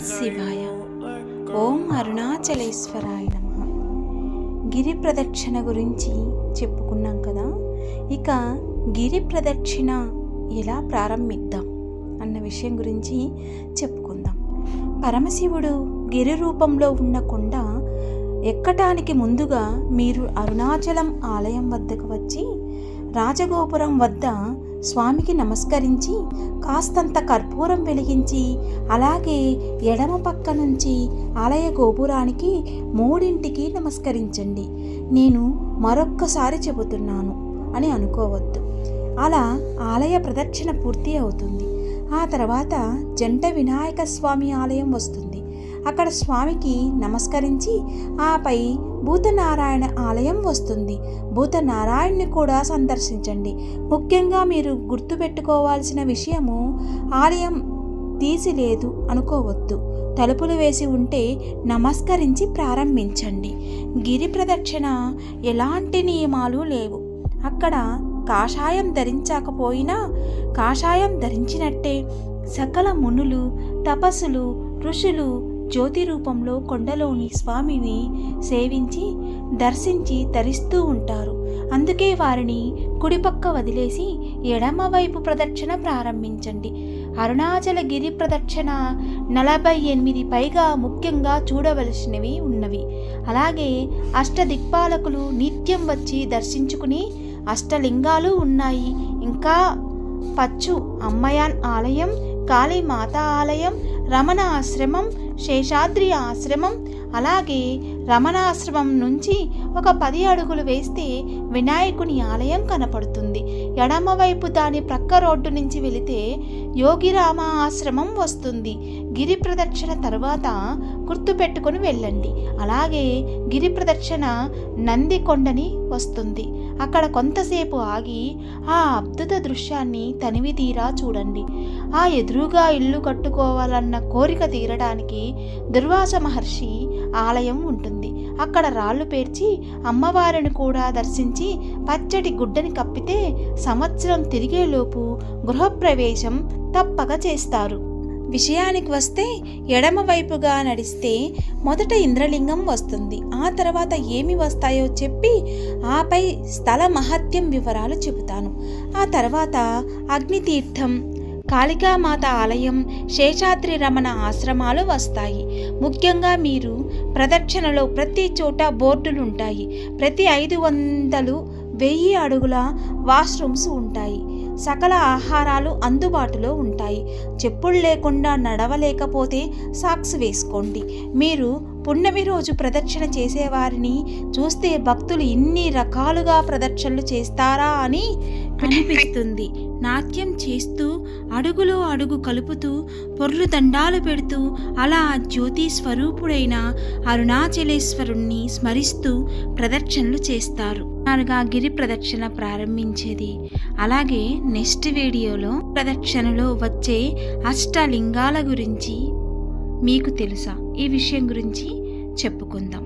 శివాయ ఓం అరుణాచలేశ్వరాయ నమ. గిరి ప్రదక్షిణ గురించి చెప్పుకున్నాం కదా ఇక గిరి ప్రదక్షిణ ఎలా ప్రారంభిద్దాం అన్న విషయం గురించి చెప్పుకుందాం. పరమశివుడు గిరి రూపంలో ఉన్న కొండ ఎక్కటానికి ముందుగా మీరు అరుణాచలం ఆలయం వద్దకు వచ్చి రాజగోపురం వద్ద స్వామికి నమస్కరించి కాస్తంత కర్పూరం వెలిగించి అలాగే ఎడమ పక్క నుంచి ఆలయ గోపురానికి మూడింటికి నమస్కరించండి. నేను మరొక్కసారి చెబుతున్నాను అని అనుకోవద్దు. అలా ఆలయ ప్రదక్షిణ పూర్తి అవుతుంది. ఆ తర్వాత జంట వినాయక స్వామి ఆలయం వస్తుంది. అక్కడ స్వామికి నమస్కరించి ఆపై భూతనారాయణ ఆలయం వస్తుంది. భూతనారాయణ్ని కూడా సందర్శించండి. ముఖ్యంగా మీరు గుర్తుపెట్టుకోవాల్సిన విషయము ఆలయం తీసిలేదు అనుకోవద్దు. తలుపులు వేసి ఉంటే నమస్కరించి ప్రారంభించండి. గిరి ప్రదక్షిణ ఎలాంటి నియమాలు లేవు. అక్కడ కాషాయం ధరించకపోయినా కాషాయం ధరించినట్టే సకల మునులు తపస్సులు ఋషులు జ్యోతి రూపంలో కొండలోని స్వామిని సేవించి దర్శించి తరిస్తూ ఉంటారు. అందుకే వారిని కుడిపక్క వదిలేసి ఎడమవైపు ప్రదక్షిణ ప్రారంభించండి. అరుణాచల గిరి ప్రదక్షిణ నలభై ఎనిమిది పైగా ముఖ్యంగా చూడవలసినవి ఉన్నవి. అలాగే అష్టదిక్పాలకులు నిత్యం వచ్చి దర్శించుకుని అష్టలింగాలు ఉన్నాయి. ఇంకా పచ్చు అమ్మయాన్ ఆలయం కాళీమాత ఆలయం రమణ ఆశ్రమం శేషాద్రి ఆశ్రమం అలాగే రమణాశ్రమం నుంచి ఒక పది అడుగులు వేస్తే వినాయకుని ఆలయం కనపడుతుంది. ఎడమవైపు దాని ప్రక్క రోడ్డు నుంచి వెళితే యోగిరామ ఆశ్రమం వస్తుంది. గిరి ప్రదక్షిణ తర్వాత గుర్తుపెట్టుకుని వెళ్ళండి. అలాగే గిరి ప్రదక్షిణ నందికొండని వస్తుంది. అక్కడ కొంతసేపు ఆగి ఆ అద్భుత దృశ్యాన్ని తనివి తీరా చూడండి. ఆ ఎదురుగా ఇల్లు కట్టుకోవాలన్న కోరిక తీరడానికి దుర్వాస మహర్షి ఆలయం ఉంటుంది. అక్కడ రాళ్ళు పేర్చి అమ్మవారిని కూడా దర్శించి పచ్చటి గుడ్డని కప్పితే సంవత్సరం తిరిగేలోపు గృహప్రవేశం తప్పక చేస్తారు. విషయానికి వస్తే ఎడమవైపుగా నడిస్తే మొదట ఇంద్రలింగం వస్తుంది. ఆ తర్వాత ఏమి వస్తాయో చెప్పి ఆపై స్థల మహత్యం వివరాలు చెబుతాను. ఆ తర్వాత అగ్నితీర్థం కాళికామాత ఆలయం శేషాద్రి రమణ ఆశ్రమాలు వస్తాయి. ముఖ్యంగా మీరు ప్రదక్షిణలో ప్రతి చోట బోర్డులుంటాయి. ప్రతి ఐదు వందలు వెయ్యి అడుగుల వాష్రూమ్స్ ఉంటాయి. సకల ఆహారాలు అందుబాటులో ఉంటాయి. చెప్పులు లేకుండా నడవలేకపోతే సాక్స్ వేసుకోండి. మీరు పున్నమి రోజు ప్రదక్షిణ చేసేవారిని చూస్తే భక్తులు ఇన్ని రకాలుగా ప్రదక్షిణలు చేస్తారా అని అనిపిస్తుంది నాట్యం చేస్తూ అడుగులో అడుగు కలుపుతూ పొర్లు దండాలు పెడుతూ అలా జ్యోతి స్వరూపుడైన అరుణాచలేశ్వరుణ్ణి స్మరిస్తూ ప్రదక్షిణలు చేస్తారు. నాలుగా గిరి ప్రదక్షిణ ప్రారంభించేది. అలాగే నెక్స్ట్ వీడియోలో ప్రదక్షిణలో వచ్చే అష్టలింగాల గురించి మీకు తెలుసా? ఈ విషయం గురించి చెప్పుకుందాం.